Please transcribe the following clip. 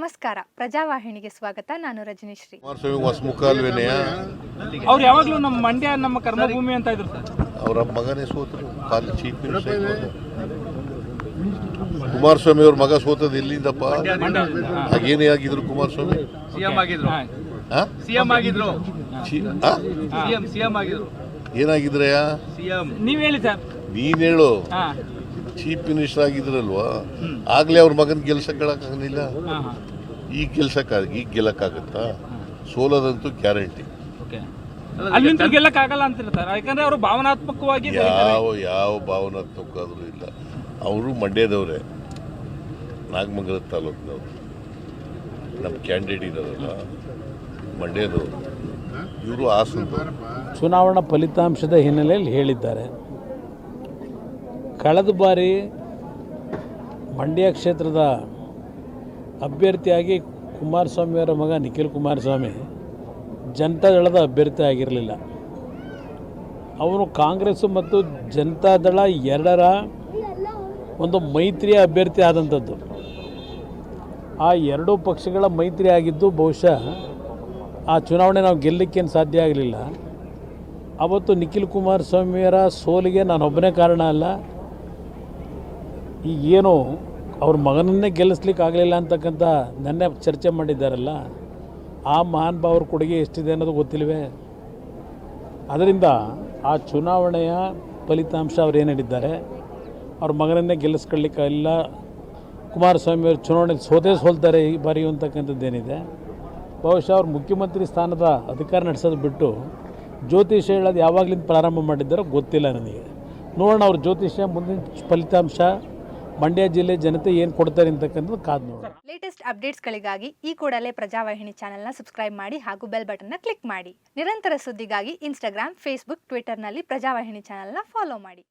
ನಮಸ್ಕಾರ. ಪ್ರಜಾವಾಹಿನಿಗೆ ಸ್ವಾಗತ. ನಾನು ರಜನೀಶ್ರೀ. ಕುಮಾರಸ್ವಾಮಿ ಸ್ವಾಮಿ ಅಲ್ವೇನೆಯ ಅವ್ರು ಯಾವಾಗಲೂ ನಮ್ಮ ಮಂಡ್ಯ ನಮ್ಮ ಕರ್ಮಭೂಮಿ ಅಂತ ಇದ್ರು ಸರ್. ಅವರ ಮಗನೇ ಸೋತರು. ಪಾಲಿ ಚೀಫ್ ಮಿನಿಸ್ಟರ್ ಕುಮಾರಸ್ವಾಮಿ ಅವ್ರ ಮಗ ಸೋತದ ಎಲ್ಲಿಂದಪ್ಪ ಹಾಗೇನೇ ಆಗಿದ್ರು ಕುಮಾರಸ್ವಾಮಿ? ಸಿಎಂ ಆಗಿದ್ರು? ಸಿಎಂ ಆಗಿದ್ರು? ಸಿಎಂ ಸಿಎಂ ಆಗಿದ್ರು. ಏನಾಗಿದ್ರಯ್ಯ? ಸಿಎಂ. ನೀವ್ ಹೇಳಿ ಸರ್. ನೀನ್ ಹೇಳು. ಹಾ. ಚೀಫ್ ಮಿನಿಸ್ಟರ್ ಆಗಿದ್ರಲ್ವಾ? ಆಗ್ಲೇ ಅವ್ರ ಮಗನ ಗೆಲ್ಸಕ್ಕಾಗಲಿಲ್ಲ ಈಗ ಗೆಲ್ಸಕ್ ಈಗ ಗೆಲ್ಲಕ್ಕಾಗತ್ತಾ? ಸೋಲೋದಂತೂ ಗ್ಯಾರಂಟಿ. ಓಕೆ. ಅಲ್ಲಿಂದ ಯಾಕಂದ್ರೆ ಅವರು ಭಾವನಾತ್ಮಕವಾಗಿ. ಯಾವ ಯಾವ ಭಾವನಾತ್ಮಕ ಆದರೂ ಇಲ್ಲ. ಅವರು ಮಂಡ್ಯದವರೇ. ನಾಗಮಂಗಲ ತಾಲೂಕಿನವರು. ನಮ್ಮ ಕ್ಯಾಂಡಿಡೇಟ್ ಇದಾರಲ್ಲ ಮಂಡ್ಯದವರು. ಇವರು ಆಸಂತ ಚುನಾವಣಾ ಫಲಿತಾಂಶದ ಹಿನ್ನೆಲೆಯಲ್ಲಿ ಹೇಳಿದ್ದಾರೆ. ಕಳೆದ ಬಾರಿ ಮಂಡ್ಯ ಕ್ಷೇತ್ರದ ಅಭ್ಯರ್ಥಿಯಾಗಿ ಕುಮಾರಸ್ವಾಮಿಯವರ ಮಗ ನಿಖಿಲ್ ಕುಮಾರಸ್ವಾಮಿ ಜನತಾದಳದ ಅಭ್ಯರ್ಥಿ ಆಗಿರಲಿಲ್ಲ. ಅವನು ಕಾಂಗ್ರೆಸ್ಸು ಮತ್ತು ಜನತಾದಳ ಎರಡರ ಒಂದು ಮೈತ್ರಿಯ ಅಭ್ಯರ್ಥಿ ಆದಂಥದ್ದು. ಆ ಎರಡೂ ಪಕ್ಷಗಳ ಮೈತ್ರಿ ಆಗಿದ್ದು ಬಹುಶಃ ಆ ಚುನಾವಣೆ ನಾವು ಗೆಲ್ಲಕ್ಕೇನು ಸಾಧ್ಯ ಆಗಲಿಲ್ಲ. ಅವತ್ತು ನಿಖಿಲ್ ಕುಮಾರಸ್ವಾಮಿಯವರ ಸೋಲಿಗೆ ನಾನೊಬ್ಬನೇ ಕಾರಣ ಅಲ್ಲ. ಈಗೇನು ಅವ್ರ ಮಗನನ್ನೇ ಗೆಲ್ಲಿಸ್ಲಿಕ್ಕೆ ಆಗಲಿಲ್ಲ ಅಂತಕ್ಕಂಥ ನೆನ್ನೆ ಚರ್ಚೆ ಮಾಡಿದ್ದಾರಲ್ಲ, ಆ ಮಹಾನ್ ಭಾವರ ಕೊಡುಗೆ ಎಷ್ಟಿದೆ ಅನ್ನೋದು ಗೊತ್ತಿಲ್ವೇ? ಅದರಿಂದ ಆ ಚುನಾವಣೆಯ ಫಲಿತಾಂಶ ಅವ್ರು ಏನು ಹೇಳಿದ್ದಾರೆ? ಅವ್ರ ಮಗನನ್ನೇ ಗೆಲ್ಲಿಸ್ಕೊಳ್ಳಿಕ್ಕಾಗಿಲ್ಲ ಕುಮಾರಸ್ವಾಮಿ ಅವರು ಚುನಾವಣೆಗೆ ಸೋತೇ ಸೋಲ್ತಾರೆ ಈ ಬಾರಿ ಅಂತಕ್ಕಂಥದ್ದೇನಿದೆ ಬಹುಶಃ ಅವ್ರು ಮುಖ್ಯಮಂತ್ರಿ ಸ್ಥಾನದ ಅಧಿಕಾರ ನಡೆಸೋದು ಬಿಟ್ಟು ಜ್ಯೋತಿಷ್ಯ ಹೇಳೋದು ಯಾವಾಗಲಿಂದ ಪ್ರಾರಂಭ ಮಾಡಿದ್ದಾರೋ ಗೊತ್ತಿಲ್ಲ ನನಗೆ. ನೋಡೋಣ ಅವ್ರ ಜ್ಯೋತಿಷ್ಯ ಮುಂದಿನ ಫಲಿತಾಂಶ. ಮಂಡ್ಯ ಜಿಲ್ಲೆ ಜನತೆ ಏನು ಕೊಡ್ತಾರೆ ಅಂತಕ್ಕಂಥದ್ದು ಕಾದ್ ನೋಡೋಣ ಲೇಟೆಸ್ಟ್ ಅಪ್ಡೇಟ್ಸ್ಗಳಿಗಾಗಿ ಈ ಕೂಡಲೇ ಪ್ರಜಾವಾಹಿನಿ ಚಾನೆಲ್ನ ಸಬ್ಸ್ಕ್ರೈಬ್ ಮಾಡಿ ಹಾಗೂ ಬೆಲ್ ಬಟನ್ನ ಕ್ಲಿಕ್ ಮಾಡಿ. ನಿರಂತರ ಸುದ್ದಿಗಾಗಿ ಇನ್ಸ್ಟಾಗ್ರಾಮ್ ಫೇಸ್ಬುಕ್ ಟ್ವಿಟರ್ನಲ್ಲಿ ಪ್ರಜಾವಾಹಿನಿ ಚಾನೆಲ್ನ ಫಾಲೋ ಮಾಡಿ.